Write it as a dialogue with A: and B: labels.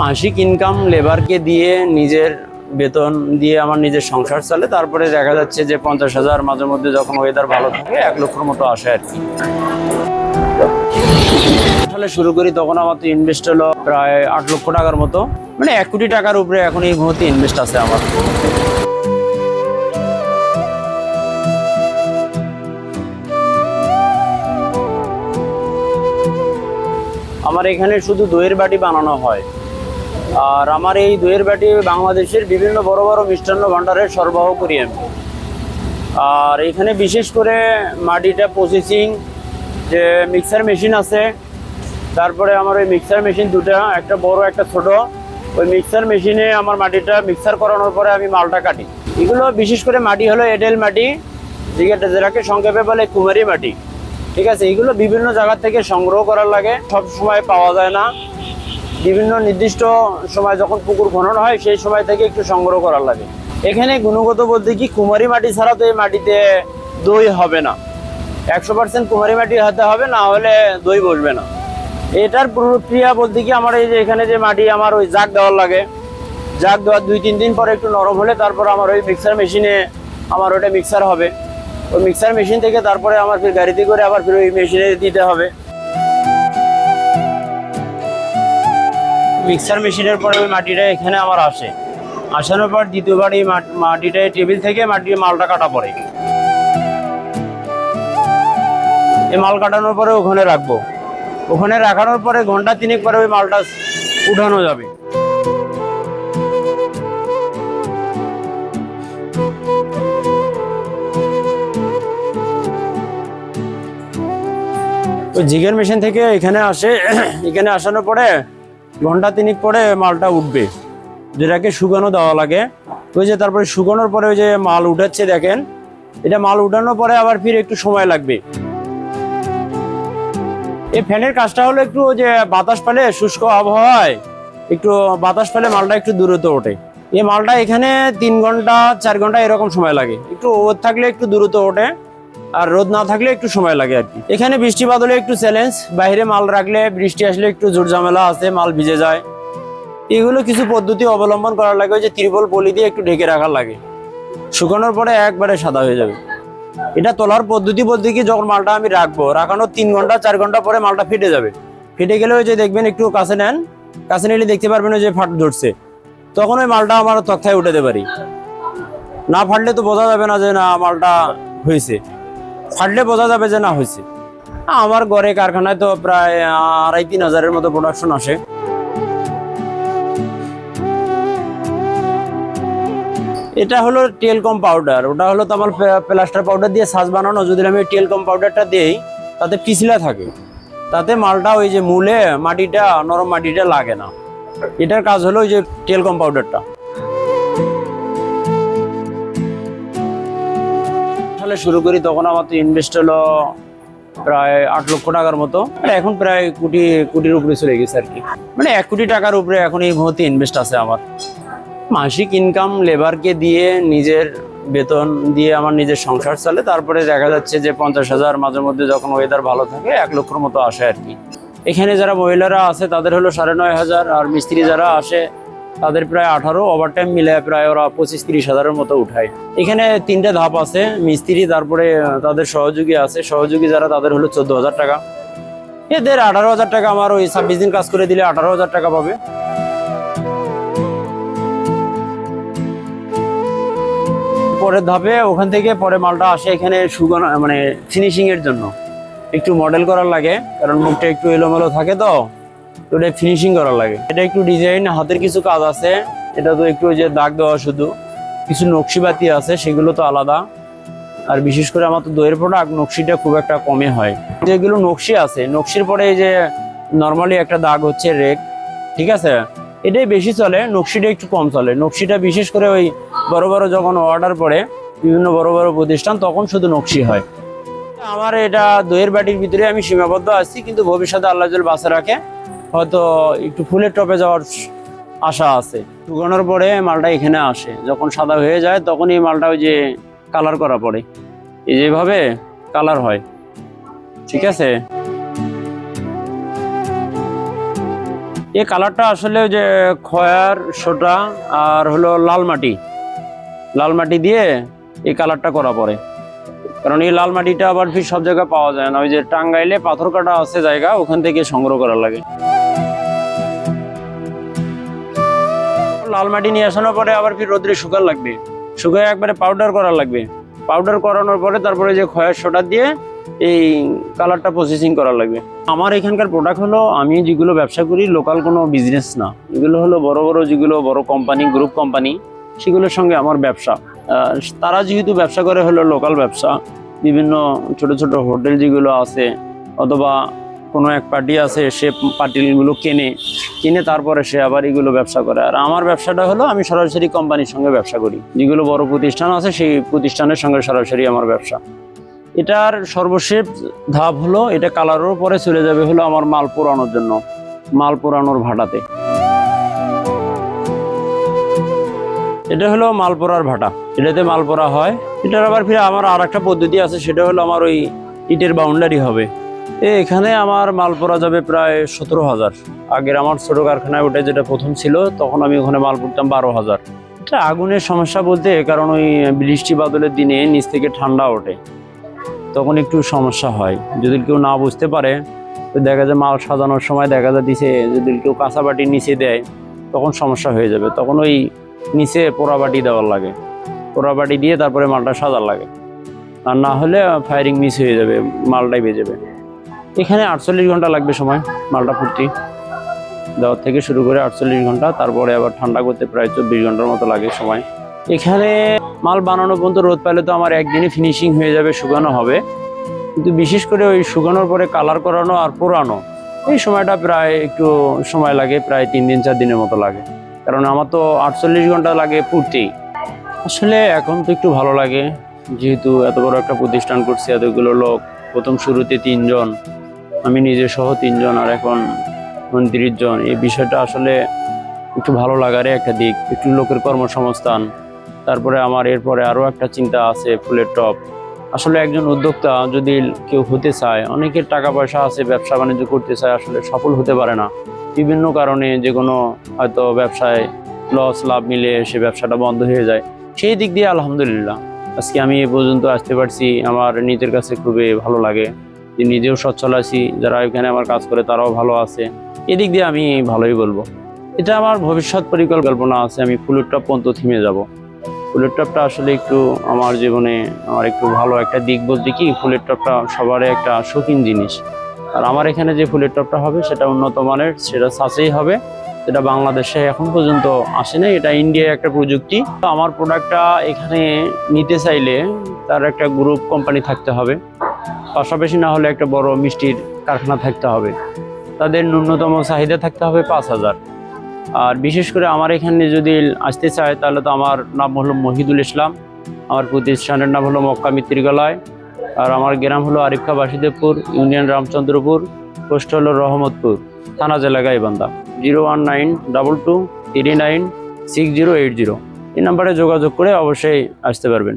A: মাসিক ইনকাম লেবারকে দিয়ে নিজের বেতন দিয়ে আমার নিজের সংসার চলে। তারপরে দেখা যাচ্ছে যে পঞ্চাশ হাজার মাঝে মধ্যে যখন ওয়েদার ভালো থাকে, এক লক্ষর মতো আসে আর কি। সালে শুরু করি, তখন আমার তো ইনভেস্ট হলো প্রায় আট লক্ষ টাকার মতো। মানে এক কোটি টাকার উপরে এখন এই মুহূর্তে ইনভেস্ট আছে আমার। আমার এখানে শুধু দইয়ের বাটি বানানো হয়। আর আমার এই দইয়ের বাটি বাংলাদেশের বিভিন্ন বড় বড় মিষ্টান্ন ভাণ্ডারে সরবরাহ করি আমি। আর এখানে বিশেষ করে মাটিটা প্রসেসিং যে মিক্সার মেশিন আছে, তারপরে আমার ওই মিক্সার মেশিন দুটা, একটা বড়, একটা ছোট। ওই মিক্সার মেশিনে আমার মাটিটা মিক্সার করানোর পরে আমি মালটা কাটি। এগুলো বিশেষ করে মাটি হলো এঁটেল মাটি, যেটা যেটাকে সংক্ষেপে বলে কুমারী মাটি। ঠিক আছে, এগুলো বিভিন্ন জায়গা থেকে সংগ্রহ করার লাগে, সব সময় পাওয়া যায় না। বিভিন্ন নির্দিষ্ট সময় যখন পুকুর খনন হয়, সেই সময় থেকে একটু সংগ্রহ করার লাগে। এখানে গুণগত বলতে কি, কুমারী মাটি ছাড়া তো এই মাটিতে দই হবে না। একশো পার্সেন্ট কুমারী মাটি হতে হবে, না হলে দই বসবে না। এটার প্রক্রিয়া বলতে কি, আমার এই যে এখানে যে মাটি আমার ওই জাগ দেওয়ার লাগে। জাগ দেওয়ার দুই, তিন দিন পরে একটু নরম হলে তারপর আমার ওই মিক্সার মেশিনে আমার ওটা মিক্সার হবে। ওই মিক্সার মেশিন থেকে তারপরে আমার ফির গাড়িতে করে আবার ফির ওই মেশিনে দিতে হবে। মিক্সার মেশিনের পরে ওই মাটিটা এখানে আমার আসে। আসানোর পর দ্বিতীয়বার এই মাট- মাটিটা টেবিল থেকে মাটির মালটা কাটা পড়ে। এই মাল কাটানোর পরে ওখানে রাখব। ওখানে রাখানোর পরে ঘণ্টা তিনেক পরে ওই মালটা উঠানো যাবে। ওই জিগের মেশিন থেকে এখানে আসে। এখানে আসানোর পরে ঘণ্টা তিনিক পরে মালটা উঠবে। যেটাকে শুকানো দেওয়া লাগে। ওই যে তারপরে শুকানোর পরে ওই যে মাল উঠাচ্ছে দেখেন। এটা মাল উঠানোর পরে আবার ফির একটু সময় লাগবে। এই ফ্যানের কাজটা হলো একটু ওই যে বাতাস পেলে শুষ্ক আবহাওয়ায় একটু বাতাস পেলে মালটা একটু দূরত্ব ওঠে। এই মালটা এখানে তিন ঘণ্টা, চার ঘণ্টা এরকম সময় লাগে। একটু ওর থাকলে একটু দূরত্ব ওঠে। আর রোদ না থাকলে একটু সময় লাগে আর কি। এখানে বৃষ্টি বাদলে একটু চ্যালেঞ্জ বাইরে মাল রাখলে বৃষ্টি আসলে একটু জোর ঝামেলা আছে, মাল ভিজে যায়। এগুলো কিছু পদ্ধতি অবলম্বন করার লাগে যে ত্রিপল পলি দিয়ে একটু ঢেকে রাখার লাগে। শুকানোর পরে একবারে সাদা হয়ে যাবে। এটা তোলার পদ্ধতি বলতে কি, যখন মালটা আমি রাখব, রাখানোর তিন ঘণ্টা, চার ঘণ্টা পরে মালটা ফেটে যাবে। ফেটে গেলে ওই যে দেখবেন একটু কাছে নেন, কাছে নিলে দেখতে পারবেন ওই যে ফাট ধরছে। তখন ওই মালটা আমার তক্তায় উঠাতে পারি। না ফাটলে তো বোঝা যাবে না যে না মালটা হয়েছে। ফাটলে বোঝা যাবে যে না হয়েছে। আমার ঘরে কারখানায় তো প্রায় আড়াই তিন হাজারের মতো প্রোডাকশন আসে। এটা হলো টেলকম পাউডার ওটা হলো তো আমার প্লাস্টার পাউডার দিয়ে সাজ বানানো। যদি আমি টেলকম পাউডারটা দিই, তাতে পিছলা থাকে। তাতে মালটা ওই যে মূলে মাটিটা, নরম মাটিটা লাগে না। এটার কাজ হলো ওই যে টেলকম পাউডারটা সালে শুরু করি, তখন আমার তো ইনভেস্ট হলো প্রায় আট লক্ষ টাকার মতো। আর এখন প্রায় কোটি, কোটির উপরে চলে গেছে আর কি। মানে এক কোটি টাকার উপরে এখন এই মুহূর্তে ইনভেস্ট আছে আমার। মাসিক ইনকাম লেবারকে দিয়ে নিজের বেতন দিয়ে আমার নিজের সংসার চলে। তারপরে দেখা যাচ্ছে যে পঞ্চাশ হাজার মাঝে মধ্যে যখন ওয়েদার ভালো থাকে, এক লক্ষর মতো আসে আর কি। এখানে যারা মহিলারা আছে, তাদের হলো সাড়ে নয় হাজার, আর মিস্ত্রি যারা আসে তাদের প্রায় আঠারো ওভারটাইম মিলে প্রায় ওরা পঁচিশ তিরিশ হাজারের মতো উঠায়। এখানে তিনটে ধাপ আছে, মিস্ত্রি, তারপরে তাদের সহযোগী আছে। সহযোগী যারা, তাদের হলো চোদ্দ হাজার টাকা। এদের আঠারো হাজার টাকা আমার ওই ছাব্বিশ দিন কাজ করে দিলে আঠারো হাজার টাকা পাবে। পরের ধাপে ওখান থেকে পরে মালটা আসে এখানে শুকানো মানে ফিনিশিং এর জন্য। একটু মডেল করার লাগে, কারণ মুখটা একটু এলোমেলো থাকে তো। তো এটা ফিনিশিং করার লাগে। এটা একটু ডিজাইন হাতের কিছু কাজ আছে। এটা তো একটু যে দাগ দেওয়া শুধু। কিছু নকশিবাতি আছে, সেগুলো তো আলাদা। আর বিশেষ করে আমার তো দইয়ের প্রোডাক্ট নকশিটা খুব একটা কমে হয়। যেগুলো নকশি আছে, নকশির পরে এই যে নর্মালি একটা দাগ হচ্ছে রেক ঠিক আছে? এটাই বেশি চলে, নকশিটা একটু কম চলে। নকশিটা বিশেষ করে ওই বড় বড় যখন অর্ডার পড়ে, বিভিন্ন বড় বড় প্রতিষ্ঠান, তখন শুধু নকশি হয়। আমার এটা দইয়ের বাটির ভিতরে আমি সীমাবদ্ধ আছি, কিন্তু ভবিষ্যতে আল্লাহ বাসা রাখে। হয়তো একটু ফুলের টপে যাওয়ার আশা আছে। শুকানোর পরে মালটা এখানে আসে। যখন সাদা হয়ে যায় তখন এই মালটা ওই যে কালার করা পড়ে। এই যেভাবে কালার হয়। ঠিক আছে? এই কালারটা আসলে যে খয়ার সোটা আর হলো লাল মাটি। লাল মাটি দিয়ে এই কালারটা করা পড়ে। কারণ এই লাল মাটিটা আবার ফির সব জায়গায় পাওয়া যায় না। ওই যে টাঙ্গাইলে পাথর কাটা আছে জায়গা, ওখান থেকে সংগ্রহ করা লাগে। লাল মাটি নিয়ে আসানোর পরে আবার ফির রোদ্রে শুকার লাগবে? শুকায় একবারে পাউডার করা লাগবে। পাউডার করানোর পরে তারপরে যে খয়ের সোটা দিয়ে এই কালারটা প্রসেসিং করা লাগবে। আমার এখানকার প্রোডাক্ট হলো, আমি যেগুলো ব্যবসা করি লোকাল কোনো বিজনেস না। এগুলো হলো বড় বড় যেগুলো বড় কোম্পানি গ্রুপ কোম্পানি সেগুলোর সঙ্গে আমার ব্যবসা। তারা যেহেতু ব্যবসা করে, হলো লোকাল ব্যবসা। বিভিন্ন ছোট ছোট হোটেল যেগুলো আছে, অথবা কোনো এক পার্টি আছে, সে পার্টিগুলো কেনে। কিনে তারপরে সে আবার এগুলো ব্যবসা করে। আর আমার ব্যবসাটা হলো, আমি সরাসরি কোম্পানির সঙ্গে ব্যবসা করি। যেগুলো বড় প্রতিষ্ঠান আছে, সেই প্রতিষ্ঠানের সঙ্গে সরাসরি আমার ব্যবসা। এটার সর্বশেষ ধাপ হলো, এটা কালারের পরে চলে যাবে হলো আমার মাল পোড়ানোর জন্য, মাল পোড়ানোর ভাটাতে। এটা হলো মাল পোড়ার ভাটা। এটাতে মাল পোড়া হয়। এটার আবার ফিরে আমার আর একটা পদ্ধতি আছে, সেটা হলো আমার ওই ইটের বাউন্ডারি হবে। এখানে আমার মাল পোড়া যাবে প্রায় সতেরো হাজার। আগের আমার ছোট কারখানায় ওটা যেটা প্রথম ছিল, তখন আমি ওখানে মাল পড়তাম বারো হাজার। এটা আগুনের সমস্যা বলতে, কারণ ওই বৃষ্টি বাদলের দিনে নিচ থেকে ঠান্ডা ওঠে। তখন একটু সমস্যা হয়। যদি কেউ না বুঝতে পারে, তো দেখা যায় মাল সাজানোর সময় দেখা যায় দিছে যদি কেউ কাঁচা বাটির নিচে দেয়, তখন সমস্যা হয়ে যাবে। তখন ওই নিচে পোড়াবাটি দেওয়ার লাগে। পোড়াবাটি দিয়ে তারপরে মালটা সাজার লাগে। আর না হলে ফায়ারিং মিস হয়ে যাবে, মালটাই বেজে যাবে। এখানে আটচল্লিশ ঘণ্টা লাগবে সময় মালটা ফুটতে। দেওয়ার থেকে শুরু করে আটচল্লিশ ঘণ্টা, তারপরে আবার ঠান্ডা করতে প্রায় চব্বিশ ঘণ্টার মতো লাগে সময়। এখানে মাল বানানো পর্যন্ত রোদ পাইলে তো আমার একদিনে ফিনিশিং হয়ে যাবে, শুকানো হবে। কিন্তু বিশেষ করে ওই শুকানোর পরে কালার করানো আর পোড়ানো, এই সময়টা প্রায় একটু সময় লাগে, প্রায় তিন দিন, চার দিনের মতো লাগে। কারণ আমার তো আটচল্লিশ ঘণ্টা লাগে ফুটতেই। আসলে এখন তো একটু ভালো লাগে, যেহেতু এত বড় একটা প্রতিষ্ঠান করছি, এতগুলো লোক, প্রথম শুরুতে তিনজন। আমি নিজে সহ তিনজন আর এখন উনত্রিশ জন। এই বিষয়টা আসলে একটু ভালো লাগারই একটা দিক। একটু লোকের কর্মসংস্থান, তারপরে আমার এরপরে আরও একটা চিন্তা আছে ফুলের টপ আসলে একজন উদ্যোক্তা যদি কেউ হতে চায়, অনেকের টাকা পয়সা আছে, ব্যবসা বাণিজ্য করতে চায়, আসলে সফল হতে পারে না। বিভিন্ন কারণে যে কোনো হয়তো ব্যবসায় লস লাভ মিলে সে ব্যবসাটা বন্ধ হয়ে যায়। সেই দিক দিয়ে আলহামদুলিল্লাহ। আজকে আমি এ পর্যন্ত আসতে পারছি। আমার নিজের কাছে খুবই ভালো লাগে। নিজেও সচ্ছল আছি, যারা এখানে আমার কাজ করে তারাও ভালো আছে। এদিক দিয়ে আমি ভালোই বলব। এটা আমার ভবিষ্যৎ পরিকল্পনা আছে, আমি ফুলের টপ পর্যন্ত থিমে যাব। ফুলের টপটা আসলে একটু আমার জীবনে আমার একটু ভালো একটা দিক বলতে কি ফুলের টপটা সবারই একটা শৌখিন জিনিস। আর আমার এখানে যে ফুলের টপটা হবে, সেটা উন্নত মানের, সেটা সাসেই হবে। যেটা বাংলাদেশে এখন পর্যন্ত আসে না এটা ইন্ডিয়ায় একটা প্রযুক্তি। তো আমার প্রোডাক্টটা এখানে নিতে চাইলে তার একটা গ্রুপ কোম্পানি থাকতে হবে। পাশাপাশি না হলে একটা বড় মিষ্টির কারখানা থাকতে হবে। তাদের ন্যূনতম চাহিদা থাকতে হবে পাঁচ হাজার। আর বিশেষ করে আমার এখানে যদি আসতে চায়, তাহলে তো আমার নাম হলো মহিদুল ইসলাম। আমার প্রতিষ্ঠানের নাম হলো মক্কা মিত্রিকালয় আর আমার গ্রাম হলো আরিফা বাসুদেবপুর ইউনিয়ন রামচন্দ্রপুর, পোস্ট হলো রহমতপুর, থানা জেলা Gaibandha. Zero one nine double two three nine six zero eight zero. এই নাম্বারে যোগাযোগ করে অবশ্যই আসতে পারবেন।